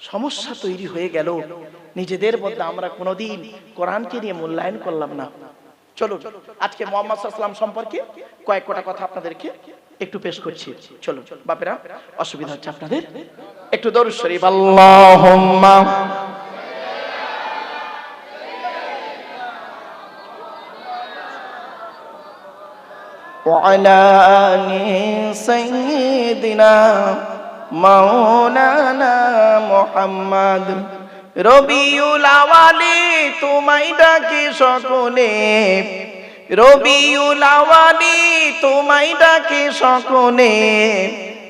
সমস্যা তৈরি হয়ে গেল। নিজেদের মধ্যে আমরা কোনোদিন কোরআনকে নিয়ে মূল্যায়ন করলাম না। চলো আজকে মোহাম্মদ সম্পর্কে কয়েক কটা কথা আপনাদেরকে একটু পেশ করছি। চলো বাপেরা, অসুবিধা হচ্ছে আপনাদের। একটু দরুদ শরীফ। আল্লাহুম্মা وعلى آل سيدنا مولانا محمد রবিউল আওয়ালি তোমায় ডাকি সকলে রবিউল আওয়ালি তোমায় ডাকি সকলে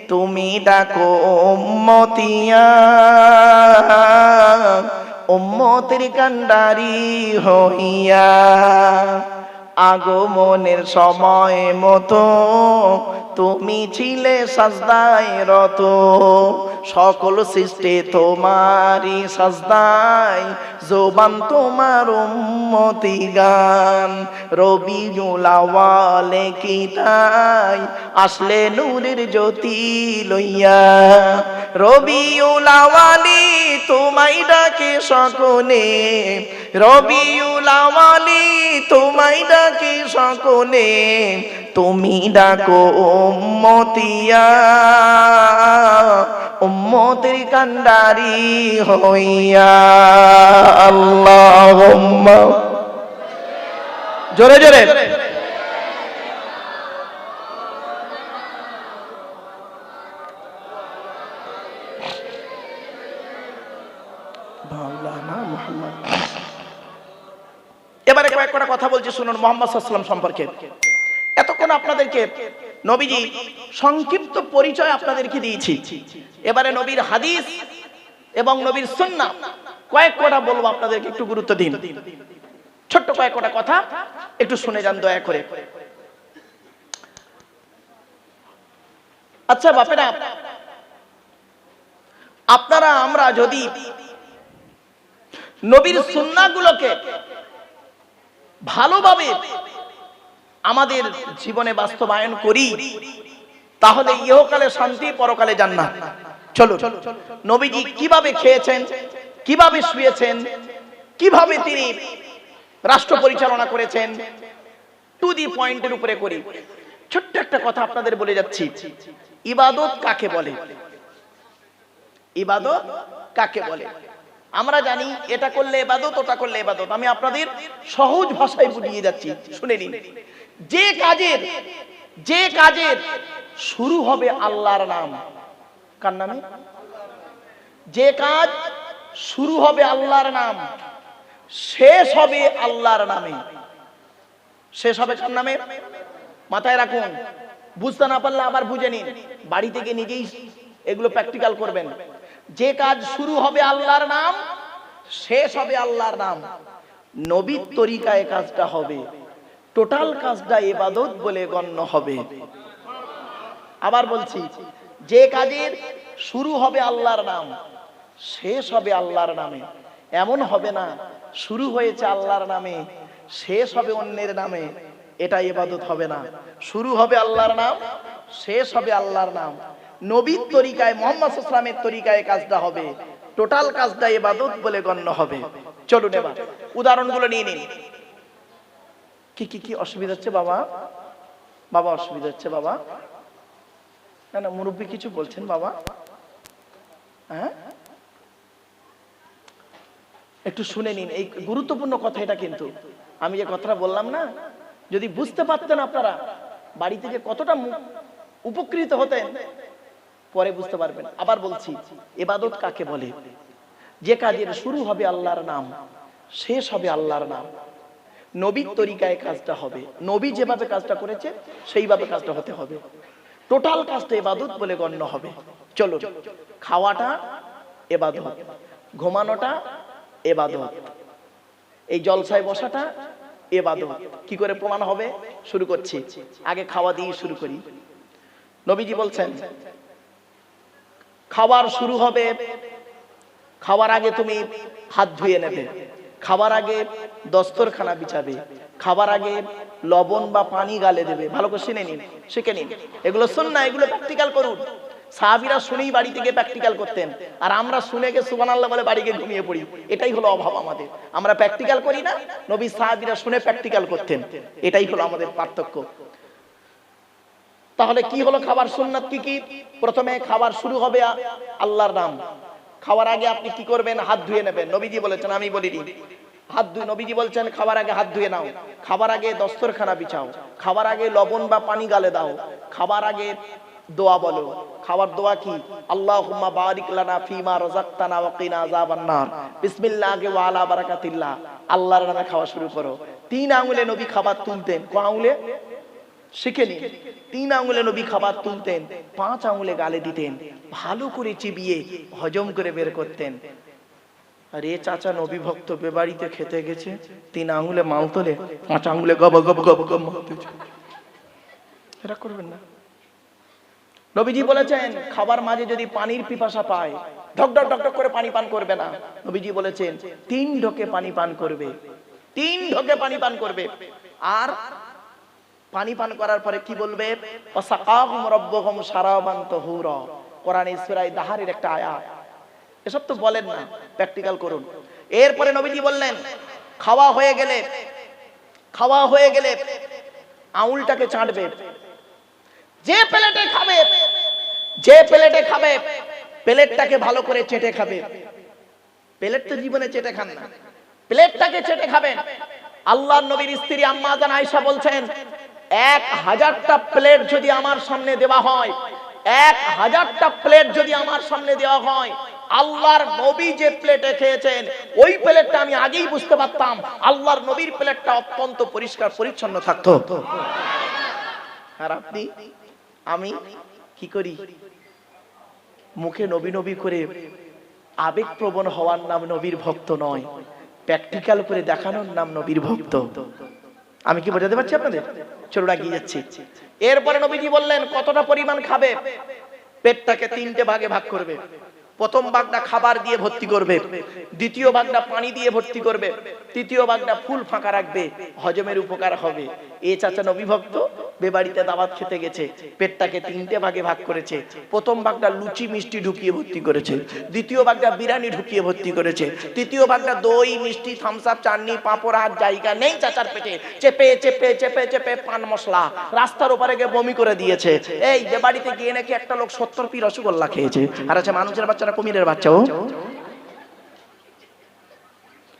তুমি ডাকো উম্মতিয়া উম্মতের কান্ডারি হইয়া আগমনের সময় মতো তুমি ছিলে সাজদায় রত, সকল সৃষ্টি তোমারই সাজদায়, জোবান তোমার উম্মতি গান। রবি জুলাওয়ালে কি তাই আসলে নূরের জ্যোতি লইয়া। রবি উলাওয়ালি তোমায় ডাকে সকলে রবি উলাওয়ালি তোমায় ডাকে সকলে তুমি ডাকো উম্মতিয়া, উম্মতের কান্ডারি হইয়া আল্লাহ জোরে জোরে। এবারে কয়েক কথা বলছি শুনুন, মোহাম্মদ সাল্লাম সম্পর্কে। এতক্ষণ আপনাদেরকে নবীজি সংক্ষিপ্ত পরিচয় আপনাদেরকে দিয়েছি। এবারে নবীর হাদিস এবং নবীর সুন্নাহ, কয়েক কটা বলব আপনাদেরকে, একটু গুরুত্ব দিন। ছোট্ট কয়েক কটা কথা, একটু শুনে যান দয়া করে। আচ্ছা বাপেরা, আপনারা, আমরা যদি নবীর সুন্নাহগুলোকে ভালোভাবে আমাদের জীবনে বাস্তবায়ন করি, তাহলে ইহকালে শান্তি, পরকালে জান্নাত। চলো নবীজি কীভাবে খেয়েছেন, কীভাবে শুয়েছেন, কীভাবে তিনি রাষ্ট্র পরিচালনা করেছেন টু দি পয়েন্টের উপরে করি। ছোট্ট একটা কথা আপনাদের বলে যাচ্ছি। ইবাদত কাকে বলে? ইবাদত কাকে বলে? আমরা জানি এটা করলে এবাদত ওটা করলে এবাদত আমি আপনাদের সহজ ভাষায় বুঝিয়ে যাচ্ছি। শুনে নিন। যে কাজের যে কাজের শুরু হবে আল্লাহর নাম। কার নামে? যে কাজ শুরু হবে আল্লাহর নাম, শেষ হবে আল্লাহর নামে। শেষ হবে কার নামে? মাথায় রাখুন, বুঝতে না পারলে আবার বুঝে নিন। বাড়ি থেকে নিজেই এগুলো প্র্যাকটিক্যাল করবেন। যে কাজ শুরু হবে আল্লাহর নাম, শেষ হবে আল্লাহর নাম। নবীর তরিকায় কাজটা হবে। টোটাল কাজটা এবাদত বলে গণ্য হবে। আবার বলছি, যে কাজের শুরু হবে আল্লাহর নাম, শেষ হবে আল্লাহর নামে। এমন হবে না, শুরু হয়েছে আল্লাহর নামে, শেষ হবে অন্যের নামে, এটা এবাদত হবে না। শুরু হবে আল্লাহর নাম, শেষ হবে আল্লাহর নাম। নবীর তরিকায়, মোহাম্মদ ইসলামের তরিকায় কাজটা হবে। টোটাল কাজটা এবাদত বলে গণ্য হবে। চলুন এবার, উদাহরণগুলো নিয়ে নিন। কি কি কি অসুবিধা হচ্ছে বাবা? বাবা, অসুবিধা হচ্ছে বাবা? না না, মুরব্বী কিছু বলছেন বাবা? হ্যাঁ? একটু শুনে নিন, এই গুরুত্বপূর্ণ কথা এটা কিন্তু। আমি যে কথাটা বললাম না, যদি বুঝতে পারতেন আপনারা, বাড়ি থেকে কতটা উপকৃত হতেন, পরে বুঝতে পারবেন। আবার বলছি, এবাদত কাকে বলে? যে কাজের শুরু হবে আল্লাহর নাম, শেষ হবে আল্লাহর নাম। নবীর তরিকায় কাজটা হবে। নবী যেভাবে কাজটা করেছে, সেইভাবে কাজটা হতে হবে। টোটাল কাজটা এবাদত বলে গণ্য হবে। চলো খাওয়াটা এবাদত, ঘুমানোটা এবাদত, এই জলসায় বসাটা এবাদত। কি করে প্রমাণ হবে? শুরু করছি। আগে খাওয়া দিয়ে শুরু করি। নবীজি বলছেন খাবার শুরু হবে, খাওয়ার আগে তুমি হাত ধুয়ে নেবে। খাবার আগে দস্তরখানা বিছাবে, খাবার আগে লবণ বা পানি গালে দেবে। ভালো করে শুনে নিন, শিখে নিন। এগুলো শুন না এগুলো প্র্যাকটিক্যাল করুন। সাহাবিরা শুনেই বাড়ি থেকে প্র্যাকটিক্যাল করতেন। আর আমরা শুনে গে সুবান আল্লাহ বলে বাড়ি গিয়ে ঘুমিয়ে পড়ি। এটাই হলো অভাব আমাদের। আমরা প্র্যাকটিক্যাল করি না, নবী সাহাবিরা শুনে প্র্যাকটিক্যাল করতেন। এটাই হলো আমাদের পার্থক্য। তাহলে কি হলো খাবার সুন্নাত কি কি? প্রথমে খাবার শুরু হবে আল্লাহর নাম। খাওয়ার আগে আপনি কি করবেন? হাত ধুয়ে নেবেন। নবীজি বলেছেন, আমি বলিনি। হাত ধুয়ে নবীজি বলছেন খাবার আগে হাত ধুয়ে নাও। খাবার আগে দস্তরখানা বিছাও। খাবার আগে লবণ বা পানি গালে দাও। খাবার আগে দোয়া বলো। খাবার দোয়া কি? আল্লাহুম্মা বারিক লানা ফিমা রাযাকতানা ওয়া কিনা আযাবান নার বিসমিল্লাহি ওয়া আলা বারাকাতিল্লাহ। আল্লাহর নামে খাওয়া শুরু করো। তিন আঙ্গুলে নবী খাবার তুলতেন। ক আঙ্গুলে শিখে নিন। তিন আঙুলে নবী খাবার তুলতেন, পাঁচ আঙুলে গালে দিতেন, ভালো করে চিবিয়ে হজম করে বের করতেন। আর এ চাচা নবী ভক্ত বেবাড়িতে খেতে গেছে, তিন আঙুলে মাল তোলে, পাঁচ আঙুলে গব গব গব গব। এরা করবেন না। নবীজি বলেছেন, খাবার মাঝে যদি পানির পিপাসা পায় ঢক ঢক ঢক করে পানি পান করবে না। নবীজি বলেছেন, তিন ঢোকে পানি পান করবে, তিন ঢোকে পানি পান করবে। আর পানি পান করার পরে কি বলবে? কোরআনে সূরা দাহারের একটা আয়াত। এসব তো বলেন না, প্র্যাকটিক্যাল করুন। এরপরে নবীজি বললেন, খাওয়া হয়ে গেলে, খাওয়া হয়ে গেলে আঙুলটাকে চাটবে। যে প্লেটে খাবে, যে প্লেটে খাবে, প্লেটটাকে ভালো করে চেটে খাবে। প্লেট তো জীবনে চেটে খান না। প্লেটটাকে চেটে খাবেন। আল্লাহ নবীর স্ত্রী আম্মা জান আয়েশা বলছেন এক হাজারটা প্লেট যদি আমার সামনে দেওয়া হয়, এক হাজারটা প্লেট যদি আমার সামনে দেওয়া হয়, আল্লাহর নবী যে প্লেটে খেয়েছেন, ওই প্লেটটা আমি আগেই বুঝতে পারতাম, আল্লাহর নবীর প্লেটটা অত্যন্ত পরিষ্কার, পরিচ্ছন্ন থাকতো। আর আপনি, আমি কি করি? মুখে নবী নবী করে আবেগপ্রবণ হওয়ার নাম নবীর ভক্ত নয় প্র্যাকটিক্যাল করে দেখানোর নাম নবীর ভক্ত। আমি কি বোঝাতে পারছি আপনাদের? চলুন এগিয়ে যাচ্ছি। এরপরে নবীজি বললেন, কতটা পরিমাণ খাবে? পেটটাকে তিনটে ভাগে ভাগ করবে। প্রথম ভাগটা খাবার দিয়ে ভর্তি করবে। দ্বিতীয় ভাগটা পানি দিয়ে ভর্তি করবে। তৃতীয় ভাগটা ফুল ফাঁকা রাখবে। হজমের উপকার হবে। এ চাচা নবী ভক্ত বেবাড়িতে দাওয়াত খেতে গেছে, পেটটাকে তিনটে ভাগে ভাগ করেছে। প্রথম ভাগটা লুচি, মিষ্টি ঢুকিয়ে ভর্তি করেছে। দ্বিতীয় ভাগটা বিরিয়ানি ঢুকিয়ে ভর্তি করেছে। তৃতীয় ভাগটা দই, মিষ্টি থামস আপ চাটনি, পাঁপড়, আর জায়গা নেই চাচার পেটে। চেপে চেপে চেপে চেপে পান মশলা। রাস্তার উপরে গিয়ে বমি করে দিয়েছে। এই যে বাড়িতে গিয়ে নাকি একটা লোক সত্তর পি রসগোল্লা খেয়েছে। আর আছে মানুষের বাচ্চারা, কুমিরের বাচ্চা ও।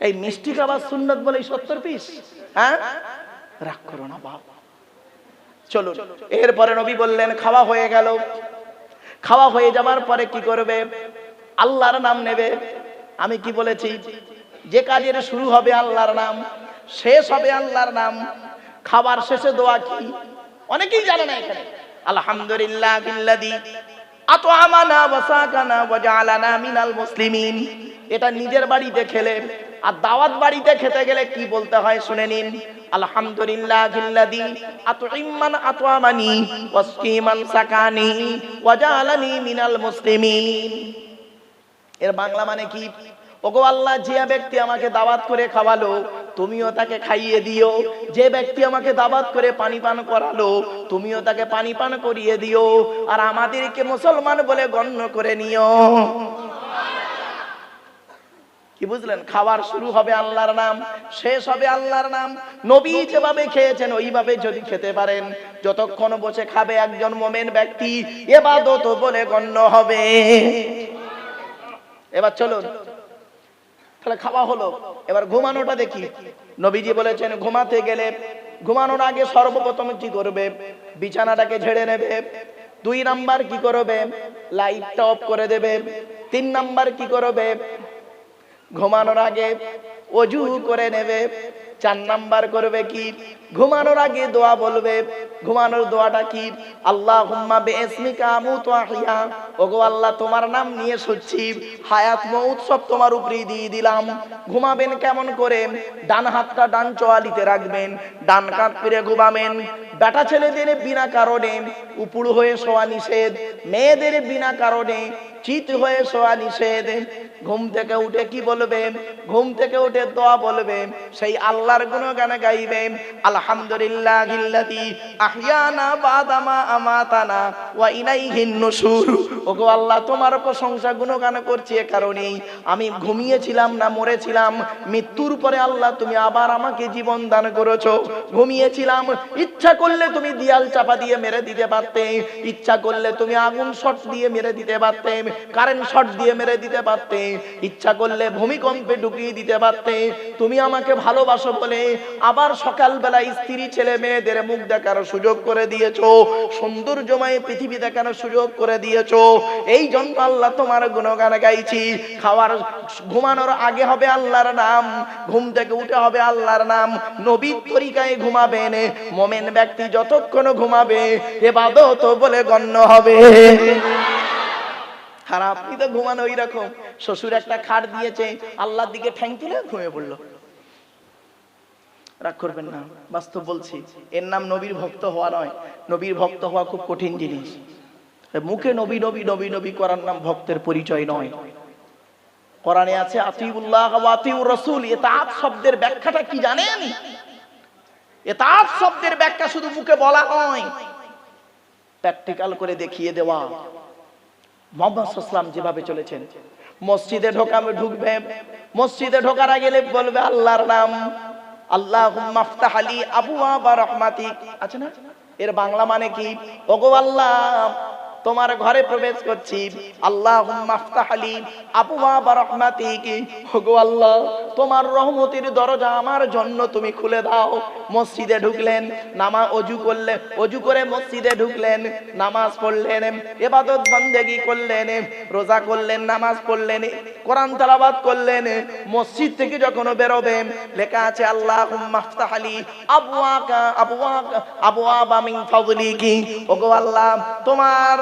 এই মিষ্টি খাবার সুন্নত বলে সত্তর পিস হ্যাঁ? রাগ করো না, বাপ। চলো এরপরে নবী বললেন, খাওয়া হয়ে গেল। খাওয়া হয়ে যাবার পরে কি করবে? আল্লাহর নাম নেবে। আমি কি বলেছি? যে কাজের শুরু হবে আল্লাহর নাম, শেষ হবে আল্লাহর নাম, খাবার শেষে দোয়া কি? অনেকেই জানে না এখানে। আলহামদুলিল্লাহ বিল্লাদি আতআমানা ওয়া সাকানা ওয়া জাআলানা মিনাল মুসলিমিন। এটা নিজের বাড়িতে খেলে আর দাওয়াত বাড়িতে খেতে গেলে কি বলতে হয় শুনে নিন। আলহামদুলিল্লাহ এর বাংলা মানে কি? আল্লাহ ব্যক্তি আমাকে দাওয়াত করে খাওয়ালো, তুমিও তাকে খাইয়ে দিও। যে ব্যক্তি আমাকে দাওয়াত করে পানি পান করালো, তুমিও তাকে পানি পান করিয়ে দিও। আর আমাদেরকে মুসলমান বলে গণ্য করে নিও। কি বুঝলেন? খাবার শুরু হবে আল্লাহর নাম, শেষ হবে আল্লাহর নাম। নবী যেভাবে খেয়েছেন, ওইভাবে যদি খেতে পারেন, যতক্ষণ বসে খাবে একজন মোমেন ব্যক্তি, এবাদত বলে গণ্য হবে। এবার চলুন। তাহলে খাওয়া হলো। এবার ঘুমানোটা দেখি। নবীজি বলেছেন, ঘুমাতে গেলে ঘুমানোর আগে সর্বপ্রথম কি করবে? বিছানাটাকে ঝেড়ে নেবে। দুই নাম্বার কি করবে? লাইটটা অফ করে দেবে। তিন নাম্বার কি করবে? ঘুমানোর আগে অজু করে নেবে। চার নাম্বার করবে কি? ঘুমানোর আগে দোয়া বলবে। ঘুমানোর দোয়াটা কি? আল্লাহ হুম্মা বেসমিকা আহিয়া ওগো আল্লাহ, তোমার নাম নিয়ে শুচ্ছি। হায়াত সব তোমার উপরেই দিয়ে দিলাম। ঘুমাবেন কেমন করে? ডান হাতটা ডান চোয়ালিতে রাখবেন। ডান কাঁধ ফিরে ঘুমাবেন। বেটা ছেলেদের বিনা কারণে উপুড় হয়ে শোয়া নিষেধ। মেয়েদের বিনা কারণে চিত হয়ে শোয়া নিষেধ। ঘুম থেকে উঠে কি বলবে ঘুম থেকে উঠে দোয়া বলবে সেই আল্লাহর গুণগান গাইবে আলহামদুলিল্লাহ আহিয়ানা বাদামা আমাতানা ওয়া ইলাইহিন নুশুর ওগো আল্লাহ, তোমার প্রশংসা গুণগান করছি এ কারণেই। আমি ঘুমিয়েছিলাম না মরেছিলাম। মৃত্যুর পরে আল্লাহ, তুমি আবার আমাকে জীবন দান করেছ। ঘুমিয়েছিলাম। ইচ্ছা করলে তুমি দিয়াল চাপা দিয়ে মেরে দিতে পারতে। ইচ্ছা করলে তুমি আগুন শট দিয়ে মেরে দিতে পারতে। কারেন্ট শট দিয়ে মেরে দিতে পারতে। ইচ্ছা করলে ভূমিকম্পে ঢুকিয়ে দিতে পারতে। তুমি আমাকে ভালোবাসো বলে আবার সকালবেলা স্ত্রী ছেলে মেয়েদের মুখ দেখার সুযোগ করে দিয়েছ। সৌন্দর্যময় পৃথিবী দেখার সুযোগ করে দিয়েছ। এই জন্য আল্লাহ তোমার গুণগান গাইছি। খাওয়ার, ঘুমানোর আগে হবে আল্লাহর নাম, ঘুম থেকে উঠে হবে আল্লাহর নাম। নবীর তরিকায় ঘুমাবেন, মোমেন ব্যক্তি যতক্ষণ ঘুমাবে, এবাদত বলে গণ্য হবে। আর আপনি তো ঘুমানো ওই রকম শ্বশুর একটা খাট দিয়েছে, আল্লাহর দিকে ঠ্যাং তুলে ঘুমিয়ে পড়ল। রাগ করবেন না, বাস্তব বলছি, এর নাম নবীর ভক্ত হওয়া নয়। নবীর ভক্ত হওয়া খুব কঠিন জিনিস। মুখে নবী নবী নবী নবী করার নাম ভক্তের পরিচয় নয়। কোরআনে আছে, আতিউল্লাহ আতিউর রাসূল ইতাআত শব্দের ব্যাখ্যাটা কি জানেন? ইতাআত শব্দের ব্যাখ্যা শুধু মুখে বলা নয়। প্র্যাকটিক্যাল করে দেখিয়ে দেওয়া। মোহাম্মদ যেভাবে চলেছেন, মসজিদে ঢোকাবে ঢুকবে, মসজিদে ঢোকার আগে বলবে আল্লাহর নাম আল্লাহ আবু আবা আছে না? এর বাংলা মানে কি? ওগো আল্লাহ তোমার ঘরে প্রবেশ করছি। আল্লাহ আবু আবা আল্লাহ, তোমার রহমতির দরজা আমার জন্য তুমি খুলে দাও। মসজিদে ঢুকলেন নামা অজু করলে, অজু করে মসজিদে ঢুকলেন, নামাজ পড়লেন এবাদত বন্দেগি করলেন, রোজা করলেন, নামাজ পড়লেন, কোরআন তালাবাদ করলেন, মসজিদ থেকে যখন বেরোবে, লেখা আছে আল্লাহ মাফতাহালি আবুয়াকা আবুয়াকা আবুয়াবা মিন ফাদলিকি। ওগো আল্লাহ, তোমার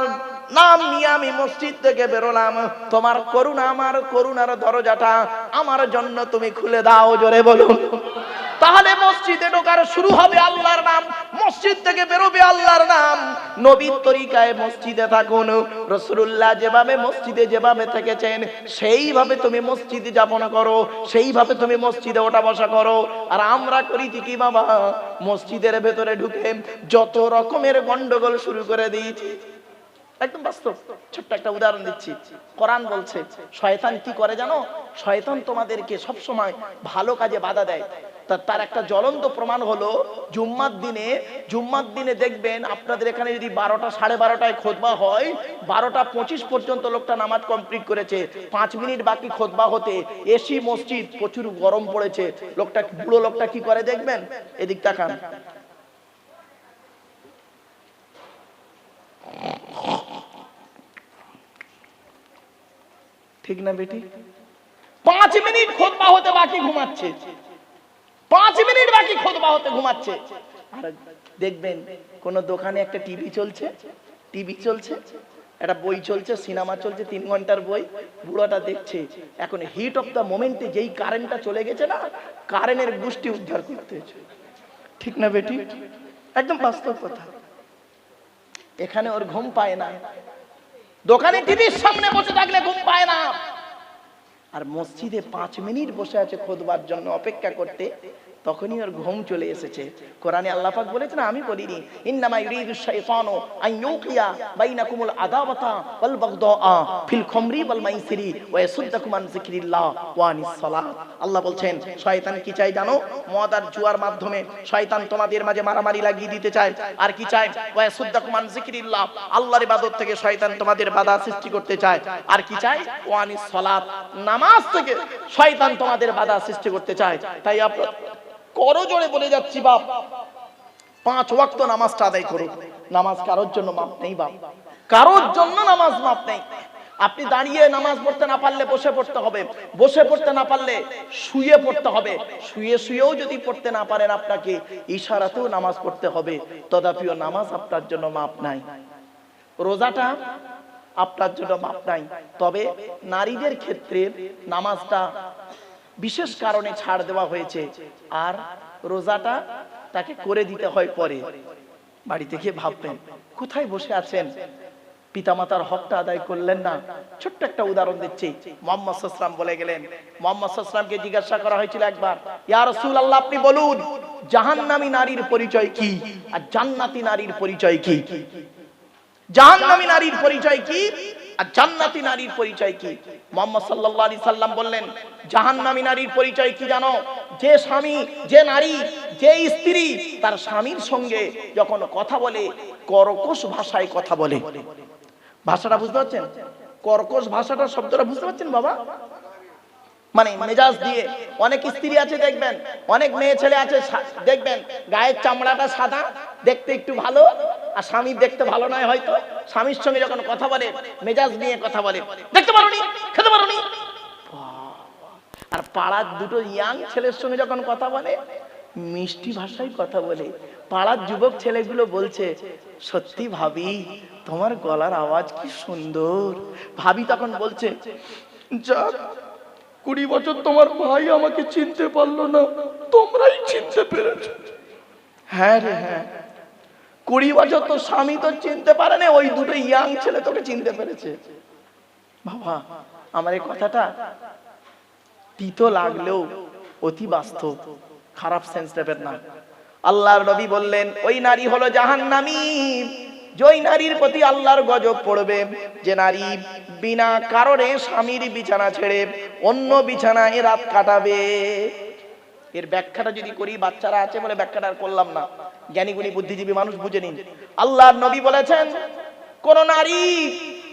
নাম নিয়ে আমি মসজিদ থেকে বেরোলাম। তোমার করুণা, আমার করুণার দরজাটা আমার জন্য তুমি খুলে দাও, জোরে বলুন। তাহলে মসজিদে ঢোকার শুরু হবে আল্লাহর নাম। মসজিদ থেকে বেরোবে আল্লাহর নাম। নবীর তরিকায় মসজিদে থাকুন। রসুল্লাহ যেভাবে মসজিদে যেভাবে থেকেছেন, সেইভাবে তুমি মসজিদে যাপন করো, সেইভাবে তুমি মসজিদে ওঠা বসা করো। আর আমরা করি কি বাবা। মসজিদের ভেতরে ঢুকে যত রকমের গন্ডগোল শুরু করে দিয়েছি। একদম বাস্তব, ছোট্ট একটা উদাহরণ দিচ্ছি। কোরআন বলছে, শয়তান কি করে জানো? শয়তান তোমাদেরকে সব সময় ভালো কাজে বাধা দেয়। তার একটা জ্বলন্ত প্রমাণ হলো, জুম্মার দিনে জুম্মার দিনে দেখবেন আপনাদের এখানে যদি বারোটা, সাড়ে বারোটায় খোদবা হয়, বারোটা পঁচিশ পর্যন্ত লোকটা নামাজ কমপ্লিট করেছে, পাঁচ মিনিট বাকি খোদবা হতে এসি মসজিদ প্রচুর গরম পড়েছে, লোকটা, বুড়ো লোকটা কি করে দেখবেন? এদিক তাকান। ঠিক না বেটি? পাঁচ মিনিট খোদবা হতে বাকি ঘুমাচ্ছে। পাঁচ মিনিট বাকি খোদবা হতে ঘুমাচ্ছে। আর দেখবেন, কোন দোকানে একটা টিভি চলছে টিভি চলছে, একটা বই চলছে, সিনেমা চলছে, তিন ঘণ্টার বই, বুড়োটা দেখছে। এখন হিট অফ দ্য মোমেন্টে যেই কারেন্টটা চলে গেছে না কারেন্টের গোষ্ঠী উদ্ধার করতে ঠিক না বেটি? একদম বাস্তব কথা। এখানে ওর ঘুম পায় না। দোকানে টিভির সামনে বসে থাকলে ঘুম পায় না। আর মসজিদে পাঁচ মিনিট বসে আছে খোদবার জন্য অপেক্ষা করতে। তখনই ওর ঘুম চলে এসেছে। কোরআনে আল্লাহ পাক বলেছেন, আমি বলিনি, ইন্নামা ইউরিদু শাইতানু আন ইউকিয়া বাইনাকুমুল আদাওয়াতা ওয়াল বাগদাআ ফিল খামরি ওয়াল মাইসিরি ওয়া ইয়াসুদ্দাকুম আন যিকরিল্লাহ ওয়া আনিস সালাত। আল্লাহ বলছেন, শয়তান কি চাই জানো? মদ আর জুয়ার মাধ্যমে শয়তান তোমাদের মাঝে মারামারি লাগিয়ে দিতে চায়। আর কি চায়? ওয়া ইয়াসুদ্দাকুম আন যিকরিল্লাহ, আল্লাহর ইবাদত থেকে শয়তান তোমাদের বাধা সৃষ্টি করতে চায়। আর কি চায়? ওয়া আনিস সালাত। নামাজ থেকে শয়তান তোমাদের বাধা সৃষ্টি করতে চায়। তাই আপনারা করো জোরে বলে যাচ্ছি, বাপ। পাঁচ ওয়াক্ত নামাজটা আদায় করো নামাজ কারোর জন্য মাপ নেই, বাপ। কারোর জন্য নামাজ মাপ নেই। আপনি দাঁড়িয়ে নামাজ পড়তে না পারলে বসে পড়তে হবে। বসে পড়তে না পারলে শুয়ে পড়তে হবে। শুয়ে শুয়েও যদি পড়তে না পারেন আপনাকে ইশারাতেও নামাজ পড়তে হবে। তদাপিও নামাজ আপনার জন্য মাপ নাই। রোজাটা আপনার জন্য মাপ নাই। তবে নারীদের ক্ষেত্রে নামাজটা বিশেষ কারণে ছাড় দেওয়া হয়েছে। আর রোজাটা তাকে করে দিতে হয় পরে। বাড়িতে গিয়ে ভাববেন, কোথায় বসে আছেন? পিতামাতার হকটা আদায় করলেন না। ছোট্ট একটা উদাহরণ দিচ্ছি। মোহাম্মদ সাল্লাম বলে গেলেন, মোহাম্মদ সাল্লামকে জিজ্ঞাসা করা হয়েছিল একবার, ইয়া আল্লাহ আপনি বলুন, জাহান্নামী নারীর পরিচয় কি? আর জান্নাতি নারীর পরিচয় কি? জাহান্নামী নারীর পরিচয় কি? আর জান্নাতি নারীর পরিচয় কি? মোহাম্মদ সাল্লাল্লাহু আলাইহি সাল্লাম বললেন, জাহান্নামী নারীর পরিচয় কি জানো? যে স্বামী, যে নারী, যে স্ত্রী, তার স্বামীর সঙ্গে যখন কথা বলে, কর্কশ ভাষায় কথা বলে। ভাষাটা বুঝতে পারছেন? কর্কশ ভাষাটা শব্দটা বুঝতে পারছেন বাবা? মানে মেজাজ দিয়ে, অনেক স্ত্রী আছে দেখবেন, অনেক মেয়ে ছেলে আছে দেখবেন, গায়ের চামড়াটা সাদা, দেখতে একটু ভালো আর স্বামীর দেখতে ভালো নয় হয়তো। স্বামীর সঙ্গে যখন কথা বলে, মেজাজ নিয়ে কথা বলে, দেখতে পারোনি, খেতে পারোনি। আর পাড়ার দুটো ইয়াং ছেলের সঙ্গে যখন কথা বলে, মিষ্টি ভাষায় কথা বলে, পাড়ার যুবক ছেলেগুলো বলছে, সত্যি ভাবি, তোমার গলার আওয়াজ কি সুন্দর? ভাবি তখন বলছে, যাক, কুড়ি বছর তোমার ভাই আমাকে চিনতে পারল না, তোমরাই চিনতে পেরেছ। হ্যাঁ রে হ্যাঁ কুড়ি বছর তো স্বামী তো চিনতে পারে না, ওই দুটো ইয়াং ছেলে তোকে চিনতে পেরেছে। বাবা, আমার এই কথাটা তিতো লাগলেও অতি বাস্তব, খারাপ সেন্স নেবেন না। আল্লাহর নবী বললেন, ওই নারী হলো জাহান্নামী। যে ওই নারীর প্রতি আল্লাহর গজব পড়বে, যে নারী বিনা কারণে স্বামীর বিছানা ছেড়ে অন্য বিছানায় রাত কাটাবে। এর ব্যাখ্যাটা যদি করি, বাচ্চারা আছে বলে ব্যাখ্যাটা আর করলাম না। জ্ঞানীগুণী, বুদ্ধিজীবী মানুষ বুঝে নিন। আল্লাহর নবী বলেছেন, কোন নারী,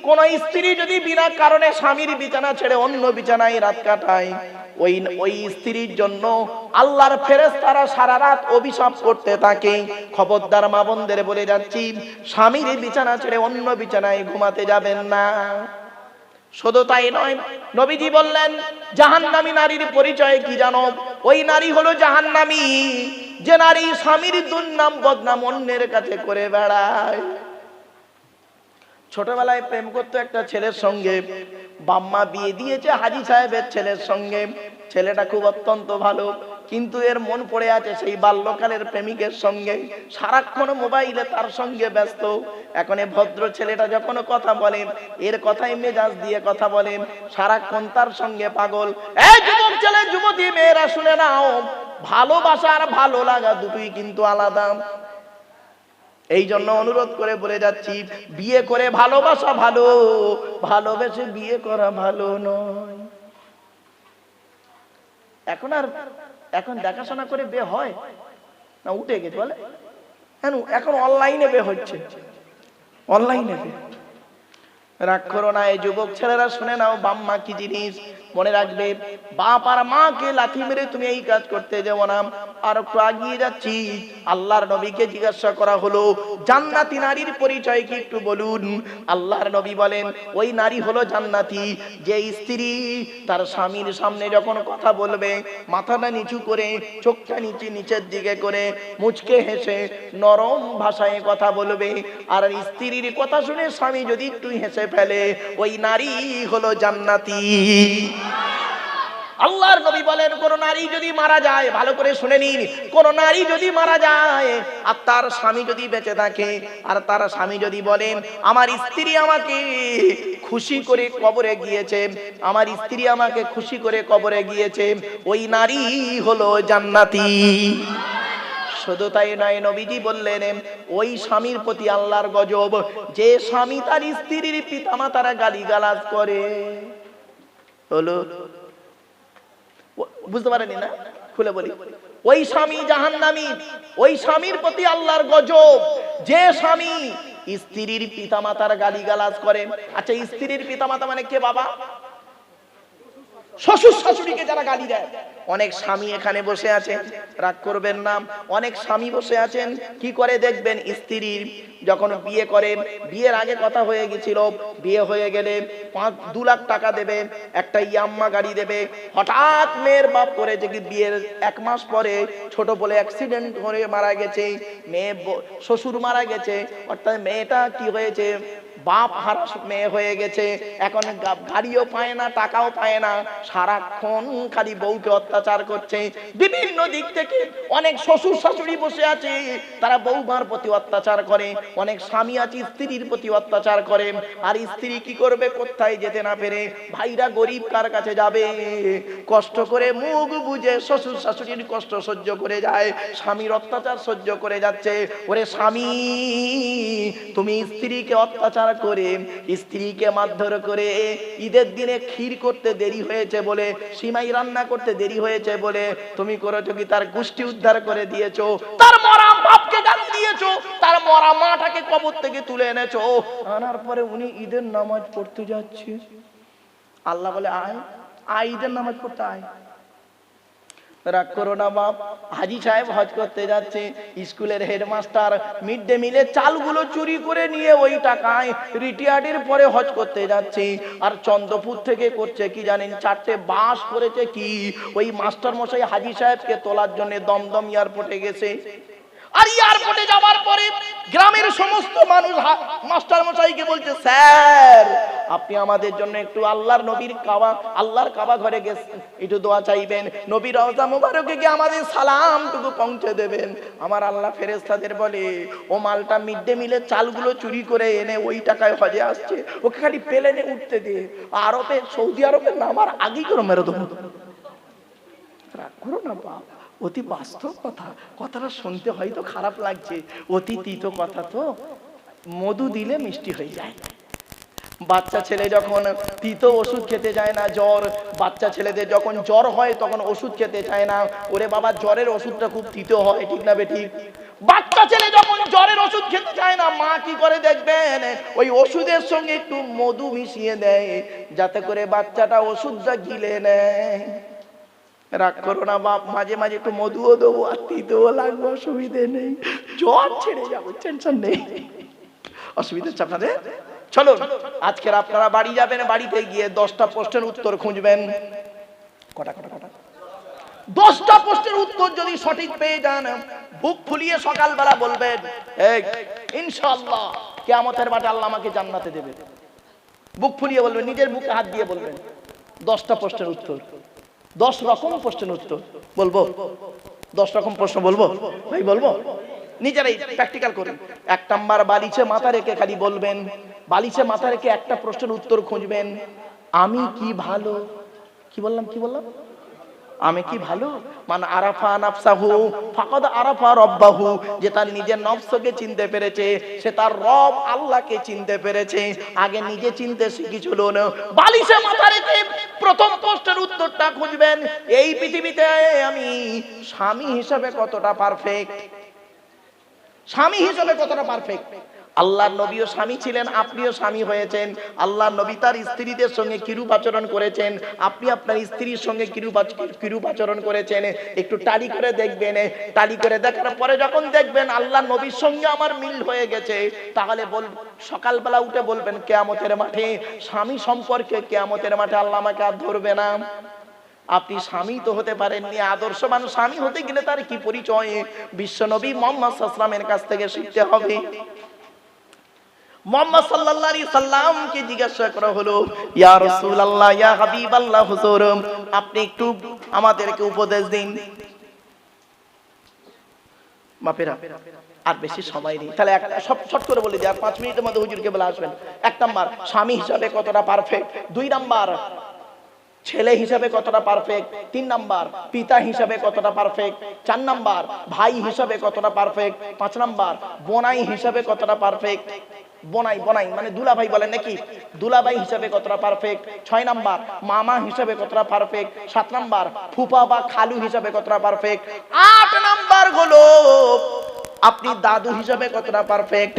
কোন স্ত্রী যদি বিনা কারণে স্বামীর বিছানা ছেড়ে অন্য বিছানায় রাত কাটায়, ওই ওই স্ত্রীর জন্য আল্লাহর ফেরেশতারা সারা রাত অভিশাপ করতে থাকে। খবরদার মা বোনদের বলে যাচ্ছি, স্বামীর বিছানা ছেড়ে অন্য বিছানায় ঘুমাতে যাবেন না। শুধু তাই নয়, নবীজি বললেন, জাহান্নামী নারীর পরিচয় কি জানো? ওই নারী হলো জাহান্নামী, যে নারী স্বামীর দুর্নাম বদনাম অন্যের কাছে করে বেড়ায়। ছোটবেলায় প্রেম করতো একটা ছেলের সঙ্গে, বাম্মা বিয়ে দিয়েছে হাজি সাহেবের ছেলের সঙ্গে। ছেলেটা খুব অত্যন্ত ভালো। কিন্তু এর মন পড়ে আছে সেই বাল্যকালের প্রেমিকের সঙ্গে। সারাক্ষণ মোবাইলে তার সঙ্গে ব্যস্ত। এখন এ ভদ্র ছেলেটা যখন কথা বলেন এর কথাই মেজাজ দিয়ে কথা বলেন সারাক্ষণ তার সঙ্গে পাগল। এই যুবক ছেলে, যুবতী, মেয়েরা শুনে নাও, ভালোবাসা আর ভালো লাগা দুটোই কিন্তু আলাদা। এই জন্য অনুরোধ করে বলে যাচ্ছি, বিয়ে করে ভালোবাসা ভালো, ভালোবেসে বিয়ে করা ভালো নয়। এখন আর এখন দেখাশোনা করে বে হয়, না উঠে গেছে, বলে? কেন এখন অনলাইনে বে হচ্ছে। অনলাইনে রাগ করো না, এই যুবক ছেলেরা শুনে নাও, বাম্মা কি জিনিস? মনে রাখবে, বাপ আর মাকে লাথি মেরে তুমি এই কাজ করতে যাব না। আর একটু আগিয়ে যাচ্ছি, আল্লাহর নবীকে জিজ্ঞাসা করা হলো, জান্নাতি নারীর পরিচয় কি একটু বলুন? আল্লাহর নবী বলেন, ওই নারী হলো জান্নাতি, যে স্ত্রী তার স্বামীর সামনে যখন কথা বলবে, মাথাটা নিচু করে, চোখটা নিচে নিচের দিকে করে, মুচকে হেসে, নরম ভাষায় কথা বলবে, আর স্ত্রীর কথা শুনে স্বামী যদি একটু হেসে ফেলে, ওই নারী হলো জান্নাতি। আল্লাহর নবী বলেন, কোন নারী যদি মারা যায়, ভালো করে শুনে নিন, কোন নারী যদি মারা যায়, আর তার স্বামী যদি বেঁচে থাকে, আর তার স্বামী যদি বলেন, আমার স্ত্রী আমাকে খুশি করে কবরে গিয়েছে, আমার স্ত্রী আমাকে খুশি করে কবরে গিয়েছে, ওই নারী হলো জান্নাতি। শুধু তাই নয়, নবীজি বললেন, ওই স্বামীর প্রতি আল্লাহর গজব, যে স্বামী তার স্ত্রীর পিতামাতারা গালি গালাজ করে। হলো। বুঝতে পারেনি না? খুলে বলি। ওই স্বামী জাহান্নামী, ওই স্বামীর প্রতি আল্লাহর গজব। যে স্বামী স্ত্রীর পিতামাতার গালি গালাজ করে। আচ্ছা স্ত্রীর পিতামাতা মানে কে বাবা? শ্বশুর শাশুড়িকে যারা গালি দেয়। অনেক স্বামী এখানে বসে আছে, রাগ করবেন না। অনেক স্বামী বসে আছেন, কি করে দেখবেন স্ত্রীর যখন বিয়ে করেন বিয়ের আগে কথা হয়ে গেছিল, বিয়ে হয়ে গেলে পাঁচ, দু লাখ টাকা দেবে, একটা ইয়াম্মা গাড়ি দেবে। হঠাৎ মেয়ের বাপ করেছে কি বিয়ের এক মাস পরে ছোট বলে অ্যাক্সিডেন্ট করে মারা গেছে, মেয়ে শ্বশুর মারা গেছে, অর্থাৎ মেয়েটা কি হয়েছে বাপ হারা মেয়ে হয়ে গেছে। এখন গাড়িও পায় না, টাকাও পায় না। সারাক্ষণ খালি বউকে অত্যাচার করছে। বিভিন্ন দিক থেকে অনেক শ্বশুর শাশুড়ি বসে আছে। তারা বৌমার প্রতি অত্যাচার করে, অনেক স্বামী আছে স্ত্রীর প্রতি অত্যাচার করে। আর স্ত্রী কি করবে? কোথায় যেতে না পেরে ভাইরা গরিব কার কাছে যাবে? কষ্ট করে মুখ বুঝে শ্বশুর শাশুড়ির কষ্ট সহ্য করে যায়, স্বামীর অত্যাচার সহ্য করে যাচ্ছে। ওরে স্বামী, তুমি স্ত্রীকে অত্যাচার করে স্ত্রীকে মারধর করে ঈদের দিনে ক্ষীর করতে দেরি হয়েছে বলে, সিমাই রান্না করতে দেরি হয়েছে বলে, তুমি করেছ কি তার গোষ্ঠী উদ্ধার করে দিয়েছ? তার মরা বাপকে গালি দিয়েছ? তার মরা মাটাকে কবর থেকে তুলে এনেছো? আনার পরে উনি ঈদের নামাজ পড়তে যাচ্ছে। আল্লাহ বলে, আয় আয় ঈদের নামাজ পড়তে আয়। রাগ করো না, বাপ। হাজি সাহেব হজ করতে যাচ্ছে। স্কুলের হেডমাস্টার মিড ডে মিলে চালগুলো চুরি করে নিয়ে ওই টাকায় রিটায়ার্ডের পরে হজ করতে যাচ্ছে। আর চন্দ্রপুর থেকে করছে কি জানেন? চারটে বাস করেছে কি? ওই মাস্টার মশাই হাজি সাহেবকে তোলার জন্য দমদম এয়ারপোর্টে গেছে। আর এয়ারপোর্টে যাওয়ার পরে গ্রামের সমস্ত মানুষ মাস্টার মশাইকে বলছে, স্যার, আপনি আমাদের জন্য একটু আল্লাহর নবীর কাবা, আল্লাহর কাবা ঘরে গেছেন একটু দোয়া চাইবেন। নবীর রওজা মুবারকে গিয়ে আমাদের সালামটুকু পৌঁছে দেবেন। আমার আল্লাহ ফেরেস্তাদের বলে, ও মালটা মিড ডে মিলের চালগুলো চুরি করে এনে ওই টাকায় হজে আসছে। ওকে খালি প্লেনে উঠতে দিয়ে আরবে, সৌদি আরবে নামার আগেই করে মেরে রাগ করো না বাপ। অতি বাস্তব কথা। কথাটা শুনতে হয়তো খারাপ লাগছে। অতি তিত কথা তো। মধু দিলে মিষ্টি হয়ে যায়। বাচ্চা ছেলে যখন তিতো ওষুধ খেতে যায় না, জ্বর, বাচ্চা ছেলেদের যখন জ্বর হয়, তখন ওষুধ খেতে চায় না। ওরে বাবা, জ্বরের ওষুধটা খুব তিতো হয়, ঠিক না বেঠিক বাচ্চা ছেলে যখন জ্বরের ওষুধ খেতে চায় না, মা কি করে দেখবেন? ওই ওষুধের সঙ্গে একটু মধু মিশিয়ে দেয়, যাতে করে বাচ্চাটা ওষুধটা গিলে নেয়। রাগ করো না বাপ, মাঝে মাঝে একটু মধুও দেবো আর তিতেও লাগবে, অসুবিধে নেই। জ্বর ছেড়ে যাব, টেনশন নেই। অসুবিধা হচ্ছে আপনাদের? চলো আজকের আপনারা বাড়ি যাবেন, বাড়িতে গিয়ে দশটা প্রশ্নের উত্তর খুঁজবেন। কটা কটা কটা? দশটা প্রশ্নের উত্তর যদি সঠিক পেয়ে যান, বুক ফুলিয়ে সকালবেলা বলবেন, এই, ইনশাআল্লাহ, কেয়ামতের মাঠে আল্লাহ আমাকে জান্নাতে দেবে। বুক ফুলিয়ে বলবেন, নিজের বুকে হাত দিয়ে বলবেন, দশটা প্রশ্নের উত্তর। দশ রকম প্রশ্নের উত্তর। বলব? দশ রকম প্রশ্ন বলব? ভাই, বলব? নিজেরাই প্র্যাকটিক্যাল করুন এক নাম্বার বালিছে মাথা রেখে খালি বলবেন। বালিচে মাথা রেখে একটা প্রশ্নের উত্তর খুঁজবেন। আমি কি ভালো? কি বললাম? কি বললাম? আমি কি ভালো? মান আরাফা নাফসাহু, ফাকাদ আরাফা রব্বাহু, যে তার নিজের নফসকে চিনতে পেরেছে, সে তার রব আল্লাহকে চিনতে পেরেছে, আগে নিজে চিনতে শিখেছিল না। বালিশে মাথা রেখে প্রথম প্রশ্নের উত্তরটা খুঁজবেন, এই পৃথিবীতে আমি স্বামী হিসাবে কতটা পারফেক্ট স্বামী হিসেবে কতটা পারফেক্ট আল্লাহর নবীও স্বামী ছিলেন, আপনিও স্বামী হয়েছেন। আল্লাহর নবী তার স্ত্রীদের সঙ্গে কিরূপ আচরণ করেছেন। আপনি আপনার স্ত্রীর সঙ্গে কিরূপ কিরূপ আচরণ করেছেন। একটু টালি করে দেখবেন, টালি করে দেখার পরে যখন দেখবেন আল্লাহ নবীর সঙ্গে আমার মিল হয়ে গেছে, তাহলে বল সকালবেলা উঠে বলবেন, কেয়ামতের মাঠে স্বামী সম্পর্কে কেয়ামতের মাঠে আল্লাহ আমাকে আর ধরবে না। আপনি স্বামী তো হতে পারেননি, আদর্শবান স্বামী হতে গেলে তার কি পরিচয়? বিশ্বনবী মোহাম্মদ সাল্লামের কাছ থেকে শিখতে হবে। একটু আমাদেরকে উপদেশ দিন। আর বেশি নেই। তাহলে এক সব করে বলে পাঁচ মিনিটের মধ্যে হুজুরকে বলে আসবেন। এক নাম্বার, স্বামী হিসাবে কতটা পারফেক্ট দুই নাম্বার ছেলে হিসাবে কতটা পারফেক্ট তিন নাম্বার, পিতা হিসাবে কতটা পারফেক্ট চার নাম্বার, ভাই হিসাবে কতটা পারফেক্ট পাঁচ নাম্বার, বোনাই হিসাবে কতটা পারফেক্ট বোনাই বোনাই মানে দুলাভাই বলেন নাকি? দুলাভাই হিসাবে কতটা পারফেক্ট ছয় নাম্বার, মামা হিসাবে কতটা পারফেক্ট সাত নাম্বার ফুপা বা খালু হিসাবে কতটা পারফেক্ট আট নাম্বার হলো আপনি দাদু হিসাবে কতটা পারফেক্ট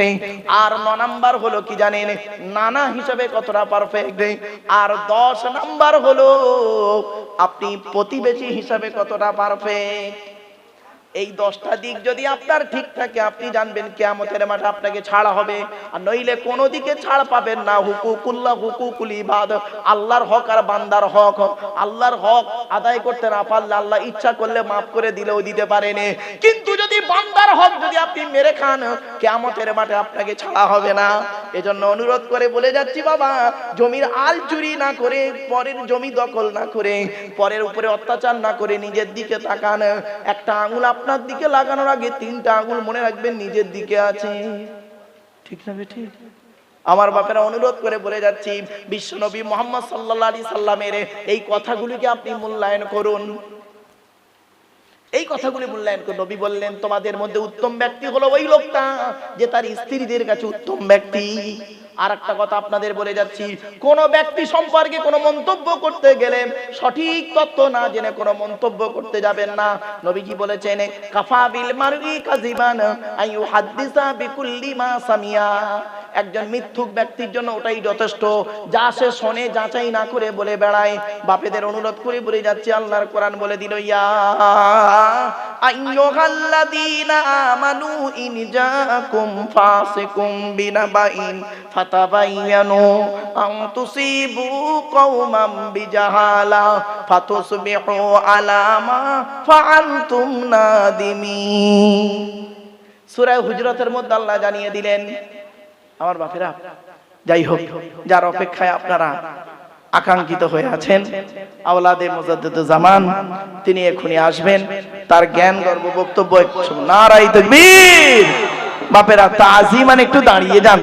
আর ন নাম্বার হলো কি জানেন? নানা হিসাবে কতটা পারফেক্ট আর দশ নাম্বার হলো, আপনি প্রতিবেশী হিসাবে কতটা পারফেক্ট এই দশটা দিক যদি আপনার ঠিক থাকে, আপনি জানবেন কেয়ামতের মাঠে আপনাকে ছাড়া হবে। আর নইলে কোনো দিকে ছাড় পাবেন না। হুকুকুল্লাহ, হুকুকুল ইবাদ। আল্লাহর হক আর বান্দার হক। আল্লাহর হক আদায় করতে না পারলে আল্লাহ ইচ্ছা করলে মাফ করে দিলেও দিতে পারেনি কিন্তু যদি বান্দার হক যদি আপনি মেরে খান, কেয়ামতের মাঠে আপনাকে ছাড়া হবে না। এজন্য অনুরোধ করে বলে যাচ্ছি, বাবা, জমির আল চুরি না করে, পরের জমি দখল না করে, পরের উপরে অত্যাচার না করে নিজের দিকে তাকান। একটা আঙুল আপনার দিকে লাগানোর আগে তিনটা আঙুল মনে রাখবেন, নিজের দিকে আছে। ঠিক না বে ঠিক আমার বাপেরা অনুরোধ করে বলে যাচ্ছি, বিশ্বনবী মোহাম্মদ সাল্লাহ আলি সাল্লামের এই কথাগুলিকে আপনি মূল্যায়ন করুন। এই কথাগুলি মূল্যায়ন করে নবী বললেন, তোমাদের মধ্যে উত্তম ব্যক্তি হলো ওই লোকটা যে তার স্ত্রীদের কাছে উত্তম ব্যক্তি। আর একটা কথা আপনাদের বলে যাচ্ছি, কোন ব্যক্তি সম্পর্কে কোনো মন্তব্য করতে গেলে সঠিক তথ্য না জেনে কোনো মন্তব্য করতে যাবেন না। নবীজি বলেছেন, কাফা বিল মারই কাজিবান আইউ হাদ্দিসা বিকুল্লি মা সামিয়া। একজন মিথ্যুক ব্যক্তির জন্য ওটাই যথেষ্ট। যা সে শোনে, যাচাই না করে বলে বেড়ায়। বাপেদের অনুরোধ করে বলে যাচ্ছে, আল্লাহর কোরআন বলে দিল, ইয়া ফাতুসবিহু আলা হুজরাতের মধ্যে আল্লাহ জানিয়ে দিলেন আমার বাপেরা, যাই হোক, যার অপেক্ষায় আপনারা আকাঙ্ক্ষিত হয়ে আছেন, আওলাদে মুজাদ্দিদ জামান, তিনি এখনই আসবেন। তার জ্ঞান, গর্ব, বক্তব্য নারাই তকবীর! বাপেরা তাজিমান একটু দাঁড়িয়ে যান।